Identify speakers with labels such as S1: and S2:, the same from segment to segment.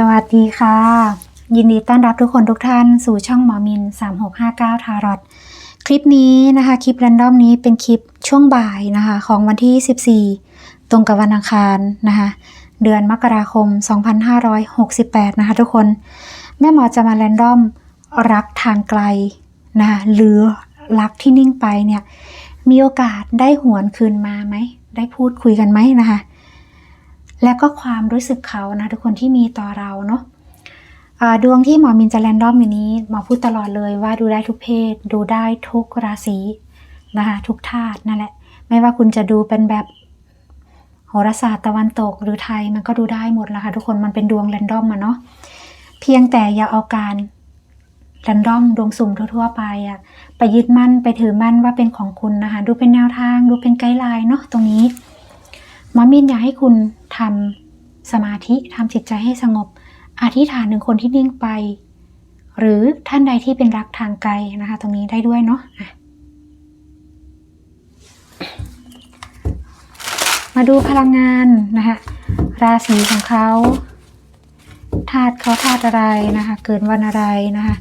S1: สวัสดีค่ะ ยินดีต้อนรับทุกคนทุกท่านสู่ช่องหมอมิน 3659 ทารอตคลิปนี้นะคะ คลิปแรนดอมนี้เป็นคลิปช่วงบ่ายนะคะ ของวันที่ 14 ตรงกับวันอังคารนะคะ เดือนมกราคม 2568 นะคะทุกคน แม่หมอจะมาแรนดอมรักทางไกลนะคะหรือรักที่นิ่งไปเนี่ยมีโอกาสได้หวนคืนมาไหม ได้พูดคุยกันไหมนะคะ และก็ความรู้สึกเขานะทุกคนที่มีต่อเราเนาะดวงที่หมอมินจะแรนดอมอย่นี้หมอพูดตลอดเลยว่าดูได้ทุกเพศ ดูได้ทุกราศีนะคะทุกธาตุนั่นแหละ ไม่ว่าคุณจะดูเป็นแบบโหราศาสตร์ตะวันตกหรือไทยมันก็ดูได้หมดละค่ะทุกคนมันเป็นดวงแรนดอมอะเนาะเพียงแต่อย่าเอาการแรนดอมดวงสุ่มทั่ว ๆ ไปอะไปยึดมั่นไปถือมั่นว่าเป็นของคุณนะคะ ดูเป็นแนวทาง ดูเป็นไกด์ไลน์เนาะตรงนี้ มอมินอยากให้คุณทำสมาธิทำจิตใจให้สงบ อธิษฐานถึงคนที่นิ่งไป หรือท่านใดที่เป็นรักทางไกลนะคะ ตรงนี้ได้ด้วยเนาะมาดูพลังงานนะคะราศีของเขาธาตุเขาธาตุอะไรนะคะ เกิดวันอะไรนะคะ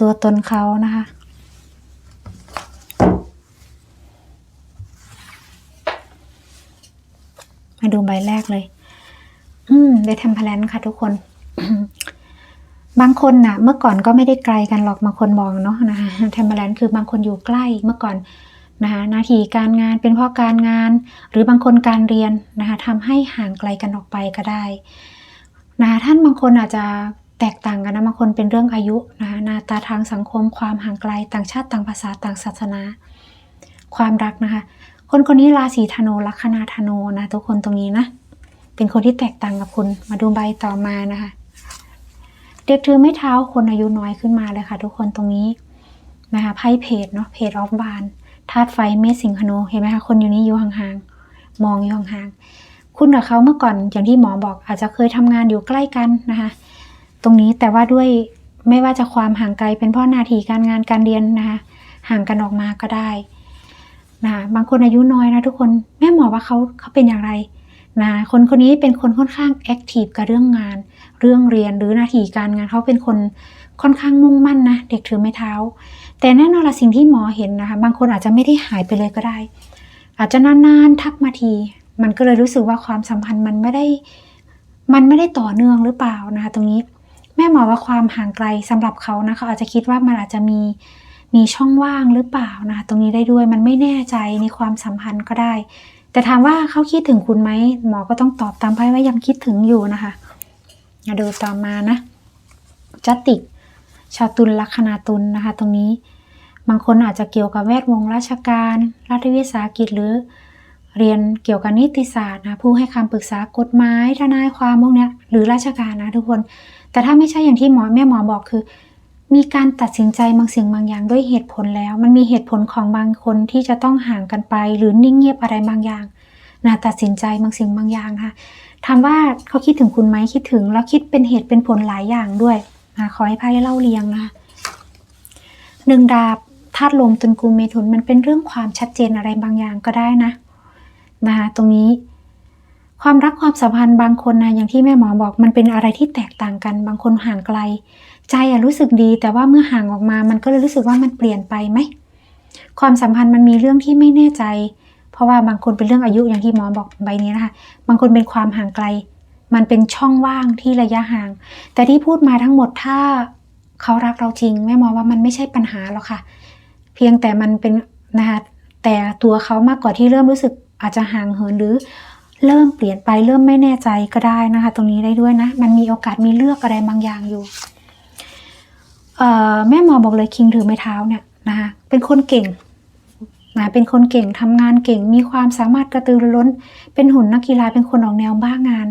S1: ตัวตนเขานะคะ ดูใบแรกเลย อืมได้ทำแพลนค่ะทุกคน บางคนน่ะ เมื่อก่อนก็ไม่ได้ไกลกันหรอกบางคนมองเนาะนะคะทำแพลนคือบางคนอยู่ใกล้เมื่อก่อนนะคะหน้าที่การงานเป็นเพราะการงาน หรือบางคนการเรียนนะคะทำให้ห่างไกลกันออกไปก็ได้นะคะท่านบางคนอาจจะแตกต่างกันนะบางคนเป็นเรื่องอายุนะคะหน้าตาทางสังคมความห่างไกล ต่างชาติต่างภาษาต่างศาสนา ความรักนะคะ คนคนนี้ราศีธนูลัคนาธนูนะทุกคนตรงนี้นะ เป็นคนที่แตกต่างกับคุณ มาดูใบต่อมานะคะ เด็กถือไม้เท้าคนอายุน้อยขึ้นมาเลยค่ะ ทุกคนตรงนี้นะคะไพ่เพจเนาะเพจออฟบานธาตุไฟเมษสิงหนูเห็นไหมคะคนอยู่นี้อยู่ห่างๆมองอยู่ห่างๆคุณกับเขาเมื่อก่อนอย่างที่หมอบอกอาจจะเคยทำงานอยู่ใกล้กันนะคะ ตรงนี้แต่ว่าด้วยไม่ว่าจะความห่างไกลเป็นเพราะนาทีการงานการเรียนนะคะห่างกันออกมาก็ได้ นะบางคนอายุน้อยนะทุกคนแม่หมอว่าเขาเขาเป็นอย่างไรนะคนคนนี้เป็นคนค่อนข้างแอคทีฟกับเรื่องงาน เรื่องเรียนหรือหน้าที่การงานเขาเป็นคนค่อนข้างมุ่งมั่นนะเด็กถือไม้เท้า แต่แน่นอนละสิ่งที่หมอเห็นนะคะบางคนอาจจะไม่ได้หายไปเลยก็ได้ อาจจะนานๆทักมาที มันก็เลยรู้สึกว่าความสัมพันธ์มันไม่ได้มันไม่ได้ต่อเนื่องหรือเปล่านะคะตรงนี้แม่หมอว่าความห่างไกลสำหรับเขานะเขาอาจจะคิดว่ามันอาจจะมี มีช่องว่างหรือเปล่านะตรงนี้ได้ด้วยมันไม่แน่ใจในความสัมพันธ์ก็ได้ แต่ถามว่าเขาคิดถึงคุณไหมหมอก็ต้องตอบตามไพ่ว่ายังคิดถึงอยู่นะคะมาดูต่อมานะจัตติกชาวตุลลัคนาตุลนะคะ ตรงนี้บางคนอาจจะเกี่ยวกับแวดวงราชการ รัฐวิสาหกิจหรือ เรียนเกี่ยวกับนิติศาสตร์นะผู้ให้คำปรึกษากฎหมายทนายความพวกเนี้ยหรือราชการนะทุกคน แต่ถ้าไม่ใช่อย่างที่หมอแม่หมอบอกคือ มีการตัดสินใจบางสิ่งบางอย่างด้วยเหตุผลแล้ว มันมีเหตุผลของบางคนที่จะต้องห่างกันไป หรือนิ่งเงียบอะไรบางอย่างนะตัดสินใจบางสิ่งบางอย่างค่ะถามว่าเขาคิดถึงคุณไหมคิดถึง แล้วคิดเป็นเหตุเป็นผลหลายอย่างด้วยนะขอให้ไพ่เล่าเรียงนะคะหนึ่งดาบธาตุลมตุนกูเมถุนมันเป็นเรื่องความชัดเจนอะไรบางอย่างก็ได้นะนะคะตรงนี้ความรักความสัมพันธ์บางคนนะอย่างที่แม่หมอบอกมันเป็นอะไรที่แตกต่างกัน บางคนห่างไกล ใจอะรู้สึกดี แต่ว่าเมื่อห่างออกมา มันก็เลยรู้สึกว่ามันเปลี่ยนไปไหม ความสัมพันธ์มันมีเรื่องที่ไม่แน่ใจ เพราะว่าบางคนเป็นเรื่องอายุอย่างที่หมอบอกใบนี้นะคะ บางคนเป็นความห่างไกล มันเป็นช่องว่างที่ระยะห่าง แต่ที่พูดมาทั้งหมดถ้าเขารักเราจริงแม่มองว่ามันไม่ใช่ปัญหาหรอกค่ะ เพียงแต่มันเป็นนะคะแต่ตัวเขามากกว่าที่เริ่มรู้สึกอาจจะห่างเหินหรือเริ่มเปลี่ยนไปเริ่มไม่แน่ใจก็ได้นะคะ ตรงนี้ได้ด้วยนะ มันมีโอกาสมีเลือกอะไรบางอย่างอยู่ แม่หมอบอกเลยคิงถือไม้เท้าเนี่ยนะคะเป็นคนเก่งนะเป็นคนเก่งทำงานเก่งมีความสามารถกระตือรือร้น เป็นหุ่นนักกีฬาเป็นคนออกแนวบ้างาน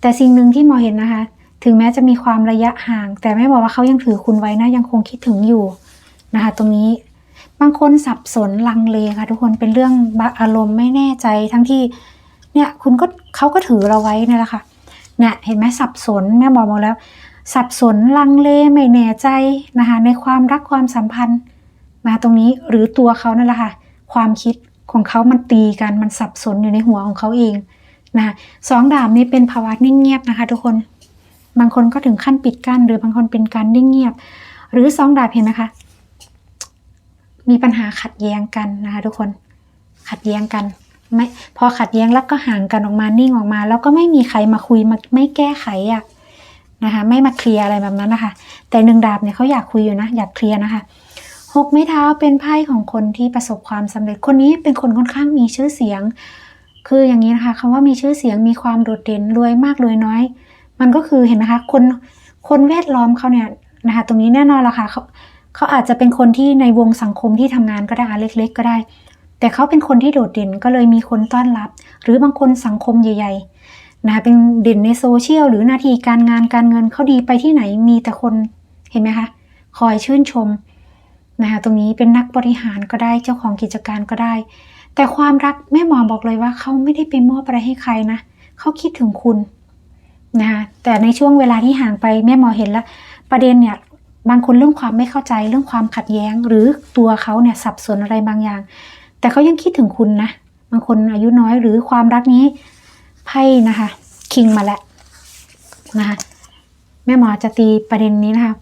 S1: แต่สิ่งหนึ่งที่หมอเห็นนะคะ ถึงแม้จะมีความระยะห่าง แต่แม่บอกว่าเขายังถือคุณไว้นะยังคงคิดถึงอยู่นะคะ ตรงนี้บางคนสับสนลังเลค่ะทุกคนเป็นเรื่องอารมณ์ไม่แน่ใจทั้งที่เนี่ยคุณก็เขาก็ถือเราไว้นี่แหละค่ะเนี่ยเห็นไหมสับสนแม่บอกมาแล้ว สับสนลังเลไม่แน่ใจนะคะในความรักความสัมพันธ์นะตรงนี้หรือตัวเขานั่นแหละค่ะความคิดของเขามันตีกันมันสับสนอยู่ในหัวของเขาเองนะคะสองดาบนี้เป็นภาวะนิ่งเงียบนะคะทุกคนบางคนก็ถึงขั้นปิดกั้นหรือบางคนเป็นการนิ่งเงียบ หรือสองดาบเห็นไหมคะมีปัญหาขัดแย้งกันนะคะทุกคนขัดแย้งกันไม่พอขัดแย้งแล้วก็ห่างกันออกมานิ่งออกมา แล้วก็ไม่มีใครมาคุยมาไม่แก้ไขอะ นะคะไม่มาเคลียร์อะไรแบบนั้นนะคะ แต่หนึ่งดาบเนี่ยเขาอยากคุยอยู่นะอยากเคลียร์นะคะหกไม้เท้าเป็นไพ่ของคนที่ประสบความสำเร็จคนนี้เป็นคนค่อนข้างมีชื่อเสียง คืออย่างนี้นะคะคำว่ามีชื่อเสียงมีความโดดเด่นรวยมากรวยน้อย มันก็คือเห็นไหมคะคนคนแวดล้อมเขาเนี่ยนะคะตรงนี้แน่นอนละค่ะเขาเขาอาจจะเป็นคนที่ในวงสังคมที่ทำงานก็ได้อะเล็ก ๆ ก็ได้ แต่เขาเป็นคนที่โดดเด่นก็เลยมีคนต้อนรับ หรือบางคนสังคมใหญ่ ๆ นะคะเป็นเด่นในโซเชียลหรือนาทีการงานการเงินเขาดีไปที่ไหนมีแต่คนเห็นไหมคะคอยชื่นชมนะคะตรงนี้เป็นนักบริหารก็ได้เจ้าของกิจการก็ได้ แต่ความรักแม่หมอบอกเลยว่าเขาไม่ได้ไปมอบอะไรให้ใครนะเขาคิดถึงคุณนะคะแต่ในช่วงเวลาที่ห่างไปแม่หมอเห็นแล้ว ประเด็นเนี่ยบางคนเรื่องความไม่เข้าใจเรื่องความขัดแย้ง หรือตัวเขาเนี่ยสับสนอะไรบางอย่าง แต่เขายังคิดถึงคุณนะบางคนอายุน้อยหรือความรักนี้ ไพ่นะคะคิงมาแล้วนะคะแม่หมอจะตีประเด็นนี้นะคะ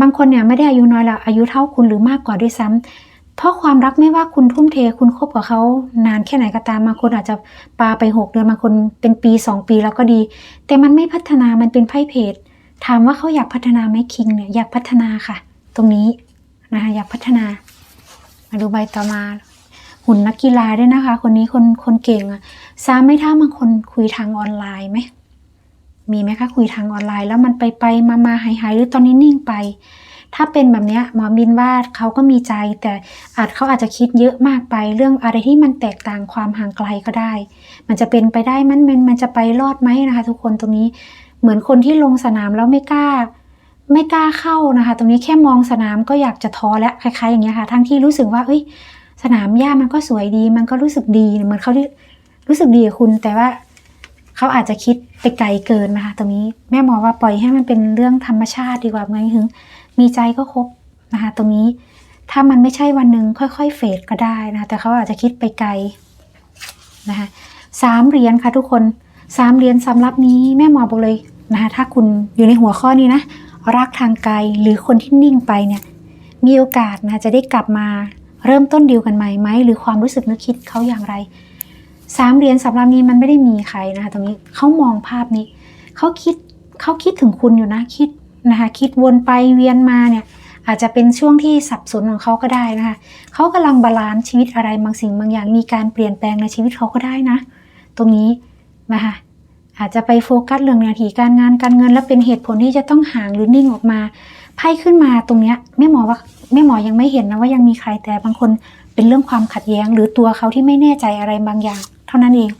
S1: บางคนเนี่ยไม่ได้อายุน้อยแล้วอายุเท่าคุณหรือมากกว่าด้วยซ้ำเพราะความรักไม่ว่าคุณทุ่มเทคุณคบกับเขานานแค่ไหนก็ตามบางคนอาจจะปาไปหกเดือนบางคนเป็นปีสองปีแล้วก็ดี แต่มันไม่พัฒนามันเป็นไพ่เพจถามว่าเขาอยากพัฒนาไหมคิงเนี่ยอยากพัฒนาค่ะ ตรงนี้นะคะอยากพัฒนา มาดูใบต่อมา หุ่นนักกีฬาด้วยนะคะ คนนี้คนคนเก่งอะซาไม่ท่าบางคนคุยทางออนไลน์ไหมมีไหมคะคุยทางออนไลน์ แล้วมันไปไปมามาหายหายหรือตอนนี้นิ่งไป ถ้าเป็นแบบเนี้ยหมอบินว่าเขาก็มีใจ แต่อาจเขาอาจจะคิดเยอะมากไป เรื่องอะไรที่มันแตกต่างความห่างไกลก็ได้ มันจะเป็นไปได้มันมันมันจะไปรอดไหมนะคะ ทุกคนตรงนี้เหมือนคนที่ลงสนามแล้วไม่กล้า ไม่กล้าเข้านะคะ ตรงนี้แค่มองสนามก็อยากจะท้อแล้วคล้ายๆอย่างเงี้ยค่ะ ทั้งที่รู้สึกว่าเอ้ย สนามหญ้ามันก็สวยดี มันก็รู้สึกดีเหมือนเขาที่รู้สึกดีกับคุณ แต่ว่าเขาอาจจะคิดไปไกลเกินนะคะตรงนี้แม่มองว่าปล่อยให้มันเป็นเรื่องธรรมชาติดีกว่าเมื่อถึงมีใจก็ครบนะคะตรงนี้ถ้ามันไม่ใช่วันหนึ่งค่อยๆเฟดก็ได้นะะแต่เขาอาจจะคิดไปไกลนะคะสามเหรียญค่ะทุกคนสามเหรียญสำหรับนี้แม่หมอบอกเลยนะคะถ้าคุณอยู่ในหัวข้อนี้นะรักทางไกลหรือคนที่นิ่งไปเนี่ยมีโอกาสนะจะได้กลับมา เริ่มต้นดีลกันใหม่ไหมหรือความรู้สึกนึกคิดเขาอย่างไรสามเหรียญสำหรับนี้มันไม่ได้มีใครนะคะตรงนี้เขามองภาพนี้เขาคิดเขาคิดถึงคุณอยู่นะคิดนะคะคิดวนไปเวียนมาเนี่ยอาจจะเป็นช่วงที่สับสนของเขาก็ได้นะคะเขากำลังบาลานซ์ชีวิตอะไรบางสิ่งบางอย่างมีการเปลี่ยนแปลงในชีวิตเขาก็ได้นะ ตรงนี้นะคะอาจจะไปโฟกัสเรื่องหนาทีการงานการเงิน และเป็นเหตุผลที่จะต้องห่างหรือนิ่งออกมาไพ่ขึ้นมาตรงเนี้ยแม่หมอว่า แม่หมอยังไม่เห็นนะว่ายังมีใครแต่บางคนเป็นเรื่องความขัดแย้ง หรือตัวเขาที่ไม่แน่ใจอะไรบางอย่าง เท่านั้นเอง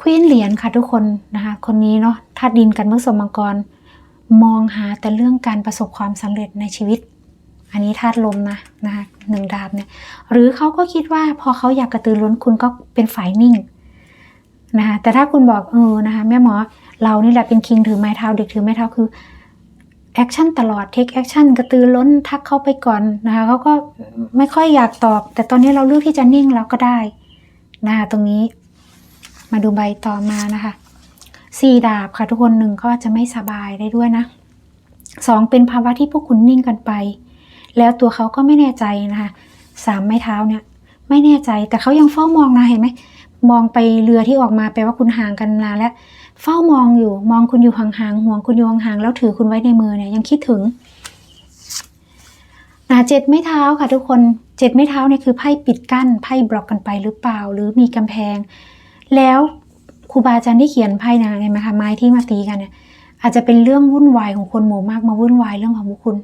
S1: ควีนเหรียญค่ะทุกคนนะคะคนนี้เนาะธาตุดินกันเมื่อสมมังกร มองหาแต่เรื่องการประสบความสำเร็จในชีวิต อันนี้ธาตุลมนะนะคะหนึ่งดาบเนี่ยหรือเขาก็คิดว่าพอเขาอยากกระตือร้นคุณก็เป็นฝ่ายนิ่งนะคะแต่ถ้าคุณบอกเออนะคะแม่หมอเรานี่แหละเป็นคิงถือไม้เท้าเด็กถือไม้เท้าคือ แอคชั่นตลอดเทคแอคชั่นกระตือร้นทักเข้าไปก่อนนะคะเขาก็ไม่ค่อยอยากตอบ แต่ตอนนี้เราเลือกที่จะนิ่งแล้วก็ได้นะคะตรงนี้มาดูใบต่อมานะคะสี่ดาบค่ะทุกคนหนึ่งก็จะไม่สบายได้ด้วยนะสองเป็นภาวะที่พวกคุณนิ่งกันไป แล้วตัวเขาก็ไม่แน่ใจนะคะสามไม้เท้าเนี่ย ไม่แน่ใจแต่เขายังเฝ้ามองนะเห็นไหมมองไปเรือที่ออกมาแปลว่าคุณห่างกันนานแล้ว เฝ้ามองอยู่ มองคุณอยู่ห่างๆห่วงคุณอยู่ห่างๆแล้วถือคุณไว้ในมือเนี่ยยังคิดถึงนะเจ็ดไม้เท้าค่ะทุกคนเจ็ดไม้เท้าเนี่ยคือไพ่ปิดกั้นไพ่บล็อกกันไปหรือเปล่า หรือมีกำแพง แล้วครูบาอาจารย์ที่เขียนไพ่นะเห็นไหมคะไม้ที่มาตีกันเนี่ยอาจจะเป็นเรื่องวุ่นวายของคนหมู่มากมาวุ่นวายเรื่องของพวกคุณ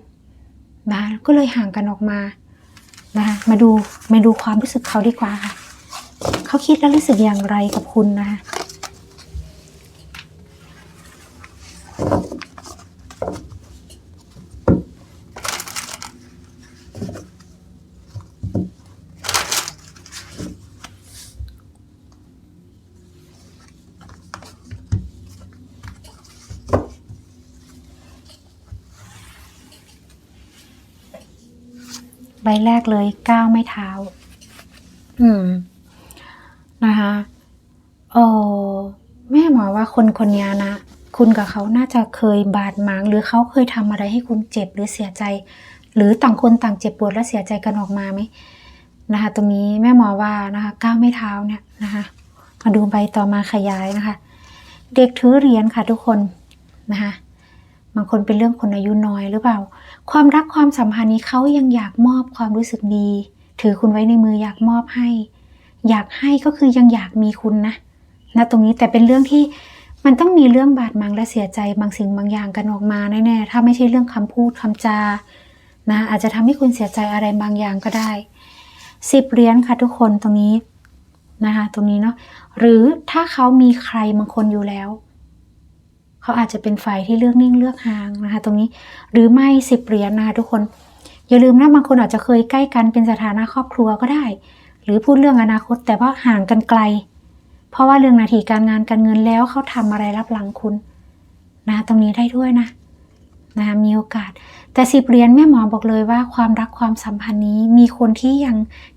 S1: นะก็เลยห่างกันออกมานะคะมาดูมาดูความรู้สึกเขาดีกว่าค่ะเขาคิดและรู้สึกอย่างไรกับคุณนะคะ ใบแรกเลยก้าวไม่เท้า อืม นะคะ เออแม่หมอว่าคนคนนี้นะ คุณกับเขาน่าจะเคยบาดหมาง หรือเขาเคยทำอะไรให้คุณเจ็บหรือเสียใจ หรือต่างคนต่างเจ็บปวดและเสียใจกันออกมาไหมนะคะตรงนี้แม่หมอว่านะคะก้าวไม่เท้าเนี่ยนะคะมาดูใบต่อมาขยายนะคะ เด็กถือเหรียญค่ะทุกคนนะคะบางคนเป็นเรื่องคนอายุน้อยหรือเปล่า ความรักความสัมพันธ์นี้เขายังอยากมอบความรู้สึกดี ถือคุณไว้ในมืออยากมอบให้ อยากให้ก็คือยังอยากมีคุณนะนะตรงนี้แต่เป็นเรื่องที่ มันต้องมีเรื่องบาดหมางและเสียใจบางสิ่งบางอย่างกันออกมาแน่ๆ ถ้าไม่ใช่เรื่องคำพูดคำจา นะ อาจจะทำให้คุณเสียใจอะไรบางอย่างก็ได้สิบเหรียญค่ะทุกคนตรงนี้นะคะตรงนี้เนาะหรือถ้าเขามีใครบางคนอยู่แล้ว เขาอาจจะเป็นฝ่ายที่เลือกนิ่งเลือกห่างนะคะตรงนี้หรือไม่สิบเหรียญนะคะทุกคน อย่าลืมนะบางคนอาจจะเคยใกล้กันเป็นสถานะครอบครัวก็ได้ หรือพูดเรื่องอนาคตแต่ว่าห่างกันไกล เพราะว่าเรื่องนาทีการงานการเงินแล้วเขาทำอะไรรับหลังคุณนะตรงนี้ได้ด้วยนะนะมีโอกาส แต่สิบเหรียญแม่หมอบอกเลยว่าความรักความสัมพันธ์นี้มีคนที่ยัง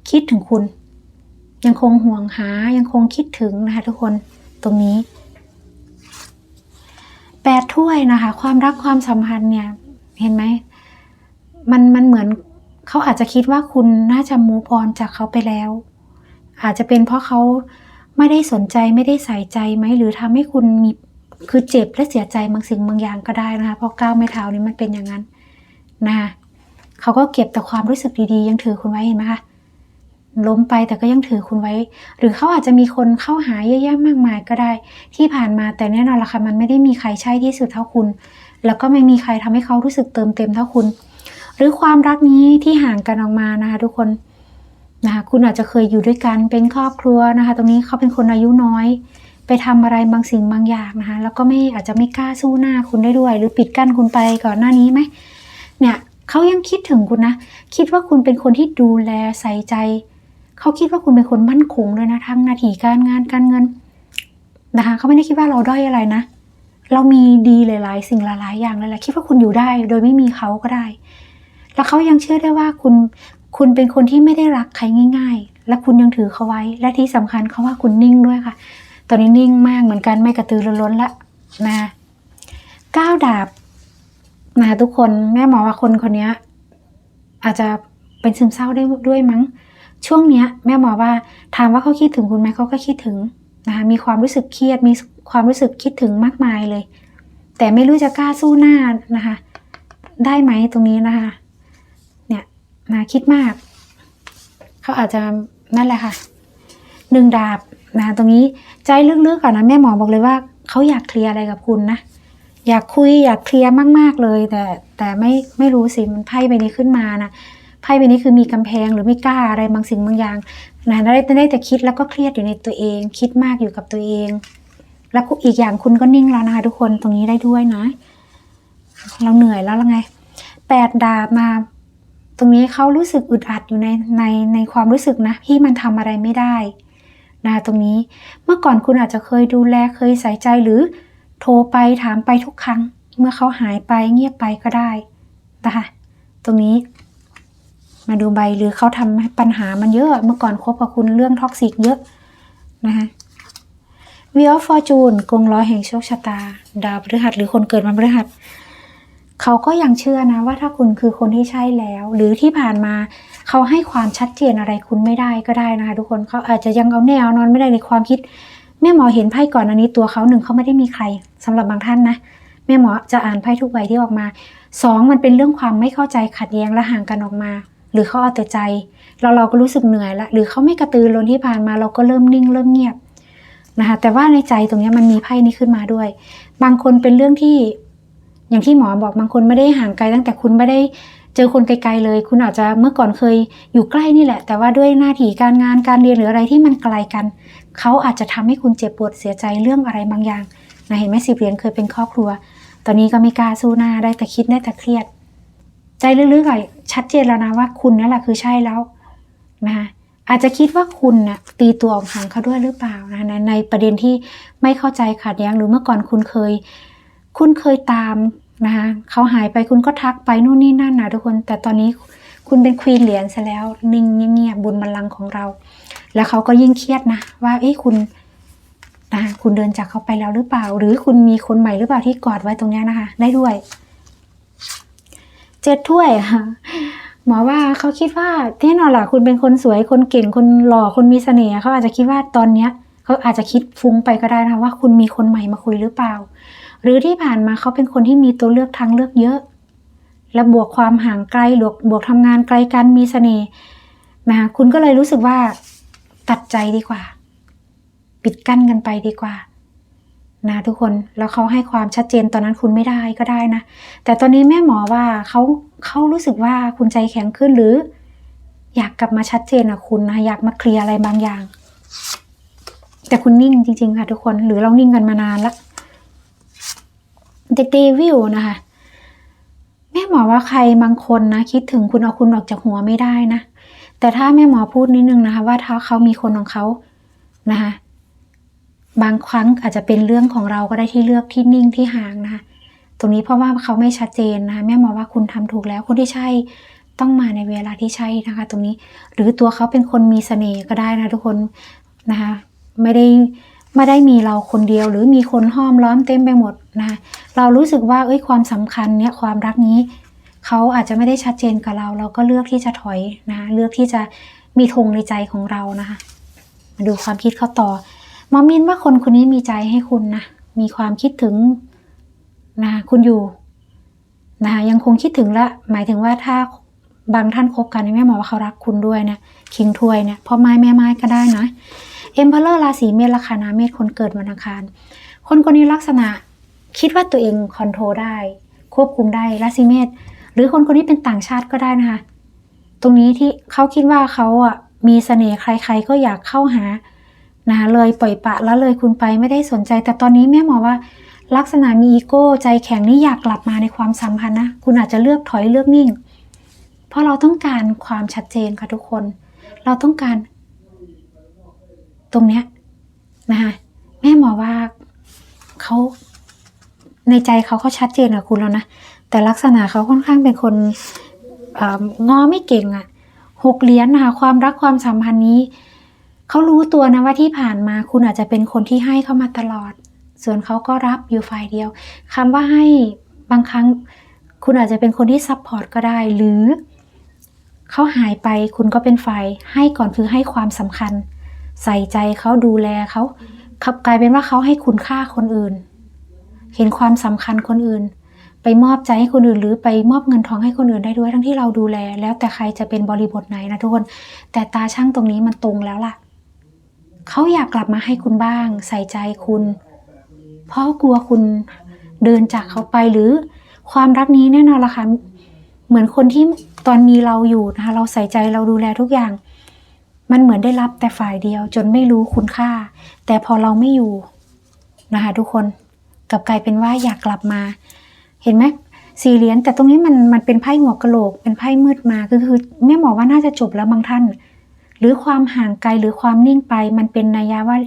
S1: คิดถึงคุณ ยังคงห่วงหายังคงคิดถึงนะคะทุกคนตรงนี้แปดถ้วยนะคะ ความรักความสัมพันธ์เนี่ยเห็นไหมมันมันเหมือนเขาอาจจะคิดว่าคุณน่าจะมูฟออนจากเขาไปแล้ว อาจจะเป็นเพราะเขา ไม่ได้สนใจไม่ได้ใส่ใจไหมหรือทำให้คุณมีคือเจ็บและเสียใจบางสิ่งบางอย่างก็ได้นะคะเพราะก้าวไม่เท้านี้มันเป็นอย่างนั้นนะคะเขาก็เก็บแต่ความรู้สึกดีๆ ยังถือคุณไว้เห็นไหมคะล้มไปแต่ก็ยังถือคุณไว้ หรือเขาอาจจะมีคนเข้าหาเยอะแยะมากมายก็ได้ ที่ผ่านมาแต่แน่นอนละค่ะมันไม่ได้มีใครใช่ที่สุดเท่าคุณ แล้วก็ไม่มีใครทำให้เขารู้สึกเติมเต็มเท่าคุณ หรือความรักนี้ที่ห่างกันออกมานะคะทุกคน นะคะคุณอาจจะเคยอยู่ด้วยกันเป็นครอบครัวนะคะ ตรงนี้เขาเป็นคนอายุน้อย ไปทำอะไรบางสิ่งบางอย่างนะคะ แล้วก็ไม่อาจจะไม่กล้าสู้หน้าคุณได้ด้วย หรือปิดกั้นคุณไปก่อนหน้านี้ไหมเนี่ยเขายังคิดถึงคุณนะ คิดว่าคุณเป็นคนที่ดูแลใส่ใจ เขาคิดว่าคุณเป็นคนมั่นคงเลยนะทั้งหนาทีการงานการเงินนะคะเขาไม่ได้คิดว่าเราด้อยอะไรนะ เรามีดีหลาย ๆ สิ่งหลายๆอย่างเลยแหละคิดว่าคุณอยู่ได้ โดยไม่มีเขาก็ได้ แล้วเขายังเชื่อได้ว่าคุณ คุณเป็นคนที่ไม่ได้รักใครง่าย ๆ และคุณยังถือเขาไว้ และที่สำคัญเขาว่าคุณนิ่งด้วยค่ะ ตอนนี้นิ่งมากเหมือนกันไม่กระตือรือร้นละนะก้าวดาบนะทุกคนแม่หมอว่าคนคนนี้อาจจะเป็นซึมเศร้าได้ด้วยมั้ง ช่วงเนี้ย แม่หมอว่าถามว่าเขาคิดถึงคุณไหมเขาก็คิดถึงนะคะมีความรู้สึกเครียดมีความรู้สึกคิดถึงมากมายเลย แต่ไม่รู้จะกล้าสู้หน้านะคะ ได้ไหมตรงนี้นะคะ นะคิดมาก เขาอาจจะนั่นแหละค่ะหนึ่งดาบนะตรงนี้ใจลึกๆก่อนนะแม่หมอบอกเลยว่าเขาอยากเคลียร์อะไรกับคุณนะอยากคุยอยากเคลียร์มาก ๆเลย แต่แต่ไม่ไม่รู้สิมันไพ่ใบนี้ขึ้นมานะไพ่ใบนี้คือมีกำแพงหรือไม่กล้าอะไรบางสิ่งบางอย่างนะได้ได้แต่คิดแล้วก็เครียดอยู่ในตัวเอง คิดมากอยู่กับตัวเอง แล้วอีกอย่างคุณก็นิ่งแล้วนะคะทุกคนตรงนี้ได้ด้วยนะ เราเหนื่อยแล้วละไงแปดดาบมา ตรงนี้เขารู้สึกอึดอัดอยู่ในในในความรู้สึกนะที่มันทำอะไรไม่ได้นะตรงนี้เมื่อก่อนคุณอาจจะเคยดูแลเคยใส่ใจหรือโทรไปถามไปทุกครั้ง เมื่อเขาหายไปเงียบไปก็ได้นะคะตรงนี้ มาดูใบหรือเขาทำปัญหามันเยอะ เมื่อก่อนคบกับคุณเรื่องท็อกซิกเยอะนะคะวีออฟฟอร์จูนกงล้อแห่งโชคชะตา ดาวพฤหัสหรือคนเกิดวันพฤหัส เขาก็ยังเชื่อนะว่าถ้าคุณคือคนที่ใช่แล้ว หรือที่ผ่านมาเขาให้ความชัดเจนอะไรคุณไม่ได้ก็ได้นะคะทุกคนเขาอาจจะยังเอาแนวนอนไม่ได้ในความคิด แม่หมอเห็นไพ่ก่อนอันนี้ตัวเขาหนึ่งเขาไม่ได้มีใครสำหรับบางท่านนะแม่หมอจะอ่านไพ่ทุกใบที่ออกมาสองมันเป็นเรื่องความไม่เข้าใจขัดแย้งและห่างกันออกมา หรือเขาเอาแต่ใจ เราเราก็รู้สึกเหนื่อยละหรือเขาไม่กระตือรือร้นที่ผ่านมาเราก็เริ่มนิ่งเริ่มเงียบนะคะแต่ว่าในใจตรงนี้มันมีไพ่นี้ขึ้นมาด้วย บางคนเป็นเรื่องที่ อย่างที่หมอบอกบางคนไม่ได้ห่างไกลตั้งแต่คุณไม่ได้เจอคนไกลๆเลย คุณอาจจะเมื่อก่อนเคยอยู่ใกล้นี่แหละ แต่ว่าด้วยหน้าที่การงานการเรียนหรืออะไรที่มันไกลกัน เขาอาจจะทำให้คุณเจ็บปวดเสียใจเรื่องอะไรบางอย่างนะเห็นไหมสิบเหรียญเคยเป็นครอบครัว ตอนนี้ก็ไม่กล้าสู้หน้าได้แต่คิดได้แต่เครียด ใจลึกๆอะชัดเจนแล้วนะว่าคุณนั่นแหละคือใช่แล้วนะคะอาจจะคิดว่าคุณนะ่ะตีตัวออกห่างเขาด้วยหรือเปล่านะในประเด็นที่ไม่เข้าใจขัดแย้งหรือเมื่อก่อนคุณเคย คุณเคยตามนะคะเขาหายไปคุณก็ทักไปนู่นนี่นั่นนะทุกคน แต่ตอนนี้คุณเป็นควีนเหรียญซะแล้วนิ่งเงียบบุญบัลลังก์ของเรา แล้วเขาก็ยิ่งเครียดนะ ว่าเอ้คุณนะคุณเดินจากเขาไปแล้วหรือเปล่า หรือคุณมีคนใหม่หรือเปล่าที่กอดไว้ตรงนี้นะคะ ได้ด้วยเจ็ดถ้วยค่ะหมอว่าเขาคิดว่าแน่นอนล่ะคุณเป็นคนสวยคนเก่งคนหล่อคนมีเสน่ห์เขาอาจจะคิดว่าตอนเนี้ยเขาอาจจะคิดฟุ้งไปก็ได้นะว่าคุณมีคนใหม่มาคุยหรือเปล่า หรือที่ผ่านมาเขาเป็นคนที่มีตัวเลือกทางเลือกเยอะ และบวกความห่างไกลบวกบวกทำงานไกลกันมีเสน่ห์นะคะคุณก็เลยรู้สึกว่าตัดใจดีกว่า ปิดกั้นกันไปดีกว่านะทุกคนแล้วเขาให้ความชัดเจนตอนนั้นคุณไม่ได้ก็ได้นะ แต่ตอนนี้แม่หมอว่าเขาเขารู้สึกว่าคุณใจแข็งขึ้นหรือ อยากกลับมาชัดเจนกับคุณนะอยากมาเคลียร์อะไรบางอย่าง แต่คุณนิ่งจริง ๆ ค่ะทุกคนหรือเรานิ่งกันมานานแล้ว เดวิลนะคะ แม่หมอว่าใครบางคนนะ คิดถึงคุณเอาคุณออกจากหัวไม่ได้นะ แต่ถ้าแม่หมอพูดนิดนึงนะคะ ว่าถ้าเขามีคนของเขานะคะบางครั้งอาจจะเป็นเรื่องของเราก็ได้ที่เลือกที่นิ่งที่ห่างนะคะตรงนี้เพราะว่าเขาไม่ชัดเจนนะคะแม่หมอว่าคุณทำถูกแล้วคนที่ใช่ต้องมาในเวลาที่ใช่นะคะ ตรงนี้หรือตัวเขาเป็นคนมีเสน่ห์ก็ได้นะทุกคนนะคะไม่ได้ ไม่ได้มีเราคนเดียวหรือมีคนห้อมล้อมเต็มไปหมดนะเรารู้สึกว่าเอ้ยความสำคัญเนี่ยความรักนี้ เขาอาจจะไม่ได้ชัดเจนกับเรา เราก็เลือกที่จะถอยนะเลือกที่จะมีธงในใจของเรานะคะมาดูความคิดเขาต่อมอมมินว่าคนคนนี้มีใจให้คุณนะมีความคิดถึงนะคุณอยู่นะคะยังคงคิดถึงละ หมายถึงว่าถ้าบางท่านคบกันเนี่ยแม่หมอว่าเขารักคุณด้วยเนี่ยคิงถ้วยเนี่ยพ่อไม้แม่ไม้ก็ได้นะ เอ็มเพลเลอร์ราศีเมษราคานาเมษคนเกิดวันอังคาร คนคนนี้ลักษณะคิดว่าตัวเองคอนโทรลได้ ควบคุมได้ราศีเมษหรือคนคนนี้เป็นต่างชาติก็ได้นะคะ ตรงนี้ที่เขาคิดว่าเขาอะมีเสน่ห์ใคร ๆ ก็อยากเข้าหานะเลยปล่อยปะแล้วเลยคุณไปไม่ได้สนใจ แต่ตอนนี้แม่หมอว่า ลักษณะมีอีโก้ใจแข็งนี่อยากกลับมาในความสัมพันธ์นะคุณอาจจะเลือกถอยเลือกนิ่ง เพราะเราต้องการความชัดเจนค่ะทุกคน เราต้องการ ตรงเนี้ยนะคะแม่หมอว่าเขาในใจเขาเขาชัดเจนกับคุณแล้วนะ แต่ลักษณะเขาค่อนข้างเป็นคนงอไม่เก่งอะหกเหรียญนะคะความรักความสัมพันธ์นี้เขารู้ตัวนะว่าที่ผ่านมาคุณอาจจะเป็นคนที่ให้เขามาตลอด ส่วนเขาก็รับอยู่ฝ่ายเดียวคำว่าให้บางครั้งคุณอาจจะเป็นคนที่ซัพพอร์ตก็ได้ หรือเขาหายไปคุณก็เป็นฝ่ายให้ก่อนคือให้ความสำคัญ ใส่ใจเขาดูแลเขาขับกลายเป็นว่าเขาให้คุณค่าคนอื่น เห็นความสำคัญคนอื่น ไปมอบใจให้คนอื่น หรือไปมอบเงินทองให้คนอื่นได้ด้วยทั้งที่เราดูแล แล้วแต่ใครจะเป็นบริบทไหนนะทุกคน แต่ตาช่างตรงนี้มันตรงแล้วล่ะเขาอยากกลับมาให้คุณบ้าง ใส่ใจคุณ เพราะกลัวคุณเดินจากเขาไปหรือความรักนี้แน่นอนละค่ะเหมือนคนที่ตอนมีเราอยู่นะคะเราใส่ใจเราดูแลทุกอย่าง มันเหมือนได้รับแต่ฝ่ายเดียวจนไม่รู้คุณค่า แต่พอเราไม่อยู่นะคะทุกคนกลับกลายเป็นว่าอยากกลับมา เห็นไหมสี่เหรียญแต่ตรงนี้มันมันเป็นไพ่หัวกะโหลก เป็นไพ่มืดมาก็คือแม่หมอว่าน่าจะจบแล้วบางท่าน หรือความห่างไกลหรือความนิ่งไป มันเป็นนัยยะว่า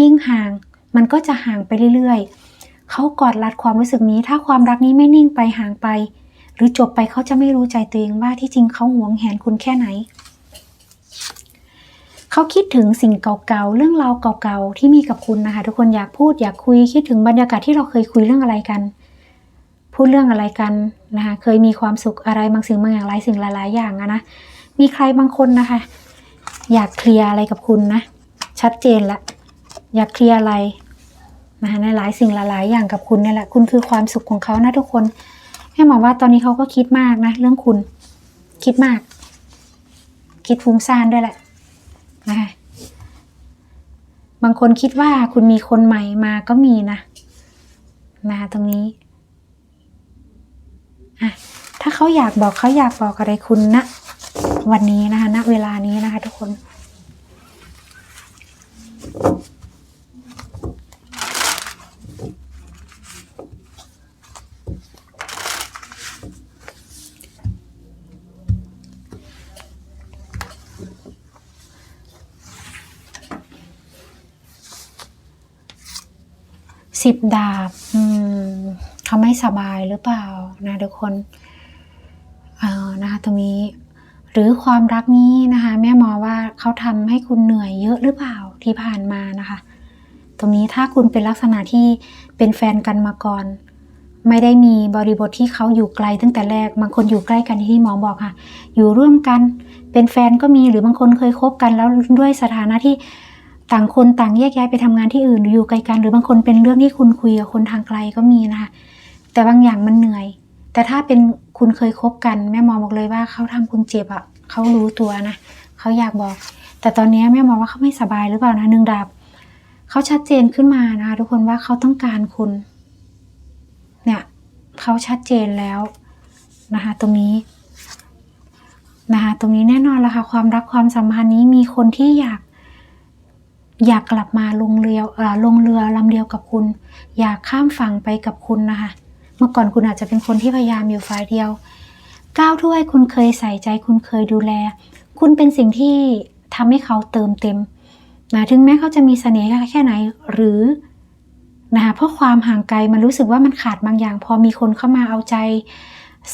S1: ยิ่งห่าง มันก็จะห่างไปเรื่อยๆเขากอดรัดความรู้สึกนี้ ถ้าความรักนี้ไม่นิ่งไปห่างไป หรือจบไปเขาจะไม่รู้ใจตัวเองว่าที่จริงเขาหวงแหนคุณแค่ไหน เขาคิดถึงสิ่งเก่าๆ เรื่องราวเก่าๆ ที่มีกับคุณนะคะ ทุกคนอยากพูดอยากคุยคิดถึงบรรยากาศที่เราเคยคุยเรื่องอะไรกัน พูดเรื่องอะไรกันนะคะ เคยมีความสุขอะไรบางสิ่งบางอย่างหลายสิ่งหลายๆ อย่างอะนะ มีใครบางคนนะคะ อยากเคลียร์อะไรกับคุณนะ ชัดเจนละ อยากเคลียร์อะไรนะคะในหลายสิ่งหลายๆ อย่างกับคุณเนี่ยแหละ คุณคือความสุขของเขานะทุกคนแม่หมอว่าตอนนี้เขาก็คิดมากนะ เรื่องคุณ คิดมาก คิดฟุ้งซ่านด้วยแหละ นะคะบางคนคิดว่าคุณมีคนใหม่มาก็มีนะนะคะตรงนี้อะถ้าเขาอยากบอกเขาอยากบอกอะไรคุณนะวันนี้นะคะณเวลานี้นะคะ ทุกคน สิบดาบเขาไม่สบายหรือเปล่านะทุกคนเออนะคะตรงนี้หรือความรักนี้นะคะ แม่หมอว่าเขาทำให้คุณเหนื่อยเยอะหรือเปล่าที่ผ่านมานะคะ ตรงนี้ถ้าคุณเป็นลักษณะที่เป็นแฟนกันมาก่อน ไม่ได้มีบริบทที่เขาอยู่ไกลตั้งแต่แรกบางคนอยู่ใกล้กันที่หมอบอกค่ะ อยู่ร่วมกันเป็นแฟนก็มีหรือบางคนเคยคบกันแล้วด้วยสถานะที่ ต่างคนต่างแยกย้ายไปทำงานที่อื่นหรืออยู่ไกลกัน หรือบางคนเป็นเรื่องที่คุณคุยกับคนทางไกลก็มีนะคะแต่บางอย่างมันเหนื่อย แต่ถ้าเป็นคุณเคยคบกัน แม่หมอบอกเลยว่าเขาทำคุณเจ็บอะ่ะเขารู้ตัวนะเขาอยากบอก แต่ตอนนี้แม่หมอว่าเขาไม่สบายหรือเปล่านะหนึ่งดาบเขาชัดเจนขึ้นมานะคะทุกคนว่าเขาต้องการคุณ เนี่ยเขาชัดเจนแล้วนะคะตรงนี้นะคะตรงนี้แน่นอนแล้วค่ะความรักความสัมพันธ์นี้มีคนที่อยาก อยากกลับมาลงเรือลงเรือลำเดียวกับคุณ อยากข้ามฝั่งไปกับคุณนะคะ เมื่อก่อนคุณอาจจะเป็นคนที่พยายามอยู่ฝ่ายเดียว ก้าวถ้วยคุณเคยใส่ใจ คุณเคยดูแล คุณเป็นสิ่งที่ทำให้เขาเติมเต็มนะถึงแม้เขาจะมีเสน่ห์แค่ไหนหรือนะคะเพราะความห่างไกลมันรู้สึกว่ามันขาดบางอย่าง พอมีคนเข้ามาเอาใจ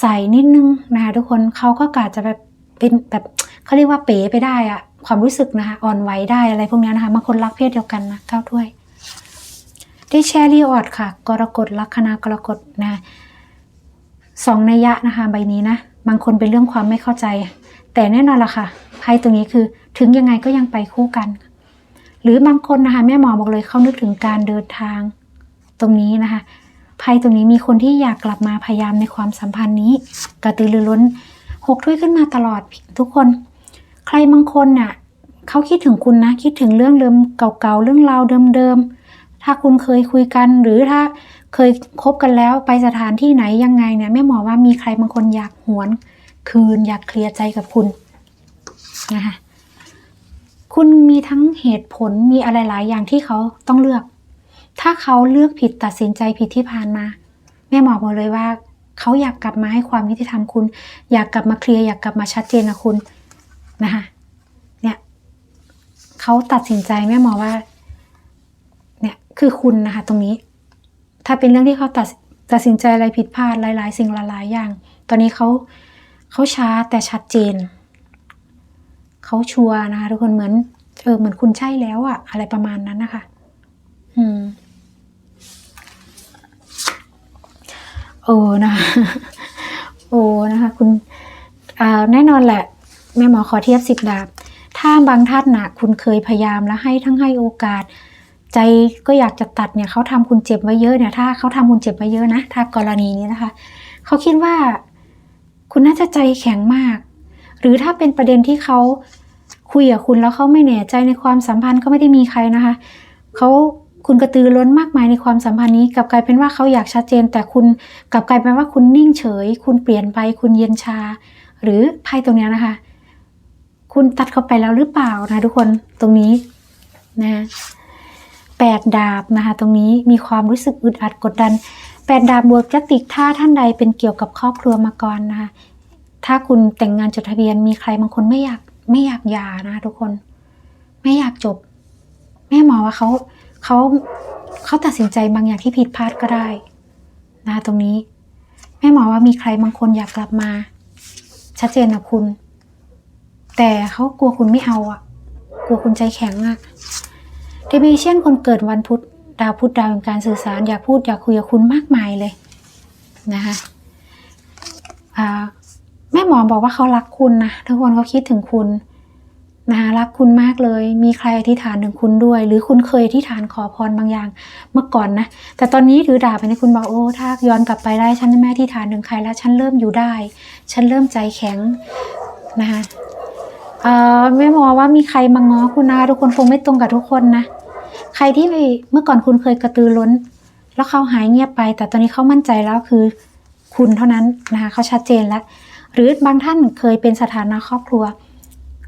S1: ใส่นิดนึงนะคะทุกคนเขาก็อาจจะแบบเป็นแบบเขาเรียกว่าเป๋ไปได้อะ ความรู้สึกนะคะอ่อนไหวได้อะไรพวกนี้นะคะบางคนรักเพศเดียวกันนะก้าวถ้วยได้แชรีออดค่ะ กรกฎลัคนากรกฎนะสองนัยยะนะคะ ใบนี้นะ บางคนเป็นเรื่องความไม่เข้าใจ แต่แน่นอนละค่ะไพ่ตรงนี้คือถึงยังไงก็ยังไปคู่กัน หรือบางคนนะคะ แม่หมอบอกเลยเขานึกถึงการเดินทาง ตรงนี้นะคะไพ่ตรงนี้มีคนที่อยากกลับมาพยายามในความสัมพันธ์นี้ กระตือรือร้นหกถ้วยขึ้นมาตลอดทุกคน รบางคนน่ะเขาคิดถึงคุณนะ คิดถึงเรื่องเดิมเก่าๆเรื่องราวเดิมๆถ้าคุณเคยคุยกันหรือถ้าเคยคบกันแล้วไปสถานที่ไหนยังไงเนี่ยแม่หมอว่ามีใครบางคนอยากหวน คืนอยากเคลียร์ใจกับคุณนะคะคุณมีทั้งเหตุผลมีอะไรหลายอย่างที่เขาต้องเลือก ถ้าเขาเลือกผิดตัดสินใจผิดที่ผ่านมา แม่หมอบอกเลยว่า เขาอยากกลับมาให้ความยุติธรรมคุณ อยากกลับมาเคลียร์อยากกลับมาชัดเจนกับคุณ นะคะเนี่ยเขาตัดสินใจแม่หมอว่าเนี่ยคือคุณนะคะตรงนี้ ถ้าเป็นเรื่องที่เขาตัดตัดสินใจอะไรผิดพลาดหลาย ๆ สิ่งหลายๆอย่าง ตอนนี้เขาเขาช้าแต่ชัดเจนเขาชัวร์นะคะทุกคนเหมือนเออเหมือนคุณใช่แล้วอะอะไรประมาณนั้นนะคะอืมโอ้นะคะโอ้นะคะ คุณแน่นอนแหละ แม่หมอขอเทียบสิบดาบ ถ้าบางท่านนะคุณเคยพยายามแล้วให้ทั้งให้โอกาส ใจก็อยากจะตัดเนี่ยเขาทำคุณเจ็บไว้เยอะเนี่ย ถ้าเขาทำคุณเจ็บไว้เยอะนะ ถ้ากรณีนี้นะคะ เขาคิดว่าคุณน่าจะใจแข็งมาก หรือถ้าเป็นประเด็นที่เขาคุยกับคุณแล้วเขาไม่แน่ใจในความสัมพันธ์ก็ไม่ได้มีใครนะคะเขาคุณกระตือร้นมากมายในความสัมพันธ์นี้กลับกลายเป็นว่าเขาอยากชัดเจน แต่คุณกลับกลายเป็นว่าคุณนิ่งเฉย คุณเปลี่ยนไปคุณเย็นชา หรือไพ่ตรงเนี้ยนะคะ คุณตัดเข้าไปแล้วหรือเปล่านะทุกคนตรงนี้นะแปดดาบนะคะตรงนี้มีความรู้สึกอึดอัดกดดันแปดดาบบวกกติกถ้าท่านใดเป็นเกี่ยวกับครอบครัวมาก่อนนะคะถ้าคุณแต่งงานจดทะเบียนมีใครบางคนไม่อยากไม่อยากหย่านะทุกคน ไม่อยากจบ แม่หมอว่าเขาเขาเขาตัดสินใจบางอย่างที่ผิดพลาดก็ได้นะตรงนี้ แม่หมอว่ามีใครบางคนอยากกลับมา ชัดเจนกับคุณ แต่เขากลัวคุณไม่เอาอะ กลัวคุณใจแข็งอะเดบิเชียนคนเกิดวันพุธดาวพุธดาวแห่งการสื่อสารอยากพูดอยากคุยกับคุณมากมายเลยนะคะแม่หมอบอกว่าเขารักคุณนะทุกคนเขาคิดถึงคุณนะคะรักคุณมากเลย มีใครอธิษฐานถึงคุณด้วย หรือคุณเคยอธิษฐานขอพรบางอย่างเมื่อก่อนนะแต่ตอนนี้ถือดาบไปในคุณบอกโอ้ถ้าย้อนกลับไปได้ฉันจะไม่อธิษฐานถึงใครแล้วฉันเริ่มอยู่ได้ ฉันเริ่มใจแข็งนะคะ เอ่อแม่หมอว่ามีใครมาง้อคุณนะทุกคนคงไม่ตรงกับทุกคนนะ ใครที่เมื่อก่อนคุณเคยกระตือร้น แล้วเขาหายเงียบไป แต่ตอนนี้เขามั่นใจแล้วคือคุณเท่านั้นนะคะเขาชัดเจนแล้ว หรือบางท่านเคยเป็นสถานะครอบครัว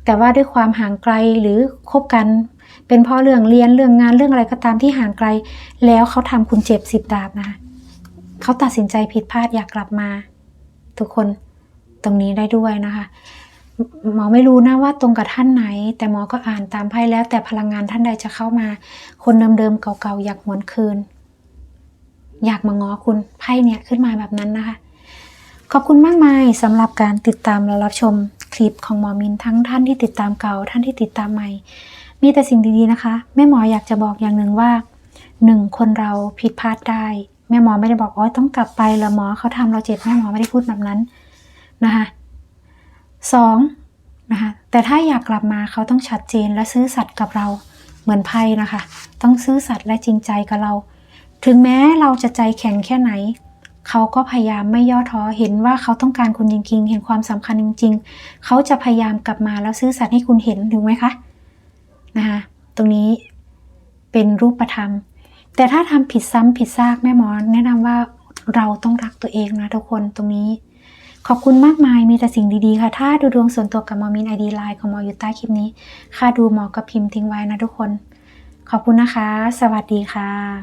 S1: แต่ว่าด้วยความห่างไกลหรือคบกัน เป็นเพราะเรื่องเรียนเรื่องงานเรื่องอะไรก็ตามที่ห่างไกล แล้วเขาทำคุณเจ็บสิบดาบนะคะเขาตัดสินใจผิดพลาดอยากกลับมา ทุกคนตรงนี้ได้ด้วยนะคะ หมอไม่รู้นะว่าตรงกับท่านไหน แต่หมอก็อ่านตามไพ่แล้ว แต่พลังงานท่านใดจะเข้ามา คนเดิมๆเก่าๆอยากหวนคืน อยากมาง้อคุณไพ่เนี่ยขึ้นมาแบบนั้นนะคะ ขอบคุณมากมายสำหรับการติดตามและรับชมคลิปของหมอมินทั้งท่านที่ติดตามเก่าท่านที่ติดตามใหม่ มีแต่สิ่งดีๆนะคะแม่หมออยากจะบอกอย่างหนึ่งว่าหนึ่งคนเราผิดพลาดได้ แม่หมอไม่ได้บอกอ๋อต้องกลับไปแล้วหมอเขาทำเราเจ็บแม่หมอไม่ได้พูดแบบนั้นนะคะ สองนะคะแต่ถ้าอยากกลับมาเขาต้องชัดเจนและซื่อสัตย์กับเราเหมือนไพ่นะคะ ต้องซื่อสัตย์และจริงใจกับเรา ถึงแม้เราจะใจแข็งแค่ไหน เขาก็พยายามไม่ย่อท้อเห็นว่าเขาต้องการคุณจริงๆ เห็นความสำคัญจริง ๆ เขาจะพยายามกลับมาแล้วซื่อสัตย์ให้คุณเห็นถูกไหมคะนะคะตรงนี้เป็นรูปธรรม แต่ถ้าทำผิดซ้ำผิดซากแม่หมอแนะนำว่าเราต้องรักตัวเองนะทุกคนตรงนี้ ขอบคุณมากมายมีแต่สิ่งดีๆค่ะ ถ้าดูดวงส่วนตัวกับหมอมินไอดีไลน์ของหมออยู่ใต้คลิปนี้ ค่าดูหมอกับพิมพ์ทิ้งไว้นะทุกคน ขอบคุณนะคะ สวัสดีค่ะ